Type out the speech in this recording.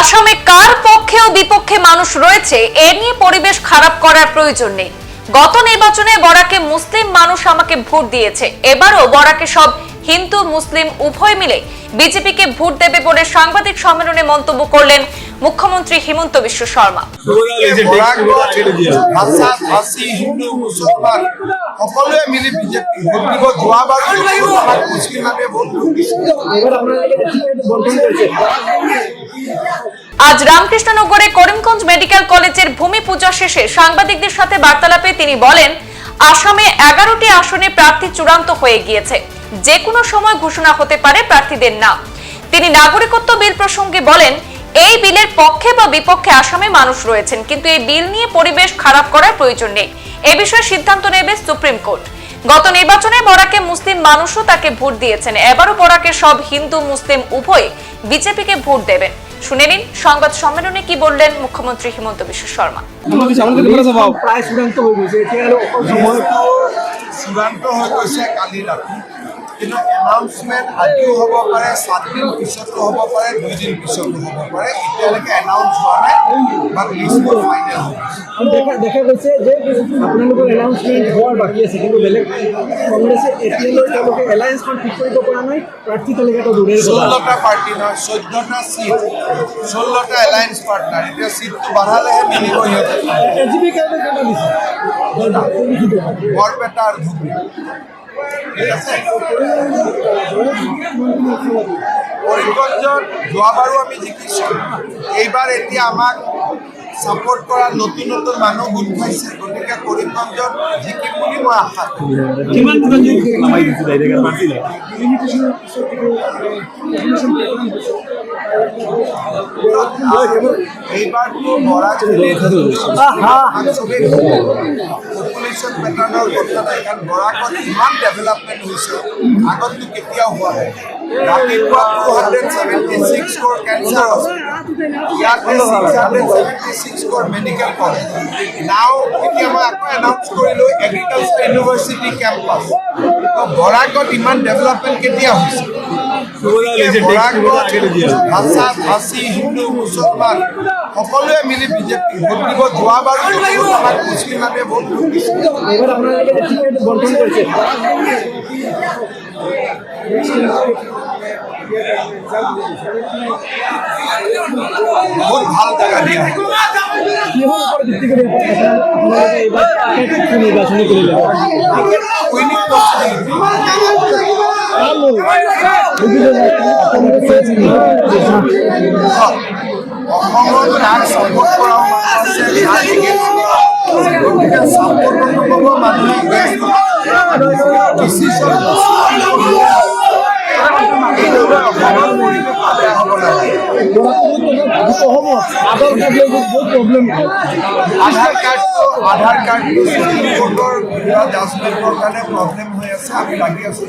আসামে কার পক্ষে ও বিপক্ষে মানুষ রয়েছে এ নিয়ে পরিবেশ খারাপ করার প্রয়োজন নেই। গত নির্বাচনে বরাকে মুসলিম মানুষ আমাকে ভোট দিয়েছে। এবারও বরাকে সব হিন্দু মুসলিম উভয় মিলে বিজেপিকে ভোট দেবে বলে সাংবাদিক সম্মেলনে মন্তব্য করলেন মুখ্যমন্ত্রী হিমন্ত বিশ্ব শর্মা। ভাষা হিন্দু মুছলমান সকলোৱে মিলি বিজেপি ভোট দিব যোৱাবাৰো আমাক মুছলিমে ভোট দিছিল আজ রামকৃষ্ণনগরে করিমগঞ্জ মেডিকেল কলেজের ভূমি পূজা শেষে সাংবাদিকদের সাথে বার্তালাপে তিনি বলেন, আসামে এগারোটি আসনে প্রার্থী চূড়ান্ত হয়ে গিয়েছে। যে কোনো সময় ঘোষণা হতে পারে প্রার্থীদের তিনি নাগরিকত্ব বিল প্রসঙ্গে বলেন, এই বিলের পক্ষে বা বিপক্ষে আসামে মানুষ রয়েছেন, কিন্তু এই বিল নিয়ে পরিবেশ খারাপ করার প্রয়োজন নেই। এ বিষয়ে সিদ্ধান্ত নেবে সুপ্রিম কোর্ট। গত নির্বাচনে বরাকে মুসলিম মানুষও তাকে ভোট দিয়েছেন। এবারও বরাকে সব হিন্দু, মুসলিম উভয়ে বিজেপিকে ভোট দেবেন। শুনে নিন। সংবাদ সম্মেলনে কি বললেন মুখ্যমন্ত্রী হিমন্ত বিশ্ব শর্মা? প্ৰায় চূড়ান্ত হৈ গৈছে। চূড়ান্ত কালি কিন্তু এনাউন্সমেণ্ট আজিও হ'ব পাৰে চাৰিদিন পিছতো হ'ব পাৰে দুইদিন পিছতো হ'ব পাৰে এতিয়ালৈকে এনাউন্স হোৱা নাই বাট লিষ্টটো ফাইনেল হ'ব দেখা দেখা গৈছে যে আপোনালোকৰ এনাউন্সমেণ্ট হোৱাৰ বাকী আছে কিন্তু বেলেগ কংগ্ৰেছে এতিয়ালৈ তেওঁলোকে এলায়েন্সখন ঠিক কৰিব পৰা নাই প্ৰাৰ্থী তালিকাটো কথা। ষোল্লটা পাৰ্টি নহয় চৈধ্যটা চিট ষোল্লটা এলায়েন্স পাৰ্টনাৰ এতিয়া চিটটো বাঢ়ালেহে মিলিব সিহঁতে। বৰপেটা আৰু ধুবুৰী। ঠিক আছে কৰিমগঞ্জত যোৱাবাৰো আমি জিকিছোঁ এইবাৰ এতিয়া আমাক ছাপৰ্ট কৰা নতুন নতুন মানুহ গোট খাইছে গতিকে কৰিমগঞ্জত জিকিম বুলি মই আশা কৰোঁ পপুলেশ্যন পেটাৰ্ণৰ কথা নাই কাৰণ বৰাকত ইমান ডেভেলপমেণ্ট হৈছে আগততো কেতিয়াও হোৱা নাই ৰাতিপুৱা টু হাণ্ড্ৰেড ছেভেণ্টি ছিক্স ক'ৰ কেঞ্চাৰ হস্পিটেল ইয়াতে ছিক্স হাণ্ড্ৰেড ছেভেণ্টি ছিক্স ক'ৰ মেডিকেল কলেজ নাও এতিয়া মই আকৌ এনাউন্স কৰিলোঁ এগ্ৰিকালচাৰ ইউনিভাৰ্চিটি কেম্পাছ বৰাকত ইমান ডেভেলপমেণ্ট কেতিয়া হৈছে? ভাষা ভাষী হিন্দু মুছলমান সকলোৱে মিলি বিজেপি ভোট দিব যোৱাবাৰো আমাক মুছলিমে ভোট দিছিল এইবাৰ আপোনালোকে এতিয়া এইটো বণ্টন কৰিছে বহুত ভালো জেগা দিয়া। নিৰ্বাচনী কৰিলে হ'ব আধাৰ কাৰ্ড লৈ বহুত প্ৰব্লেম আধাৰ কাৰ্ডটো আধাৰ সুপ্ৰিম জাজমেণ্টৰ কাৰণে প্ৰব্লেম হৈ আছে আমি লাগি আছোঁ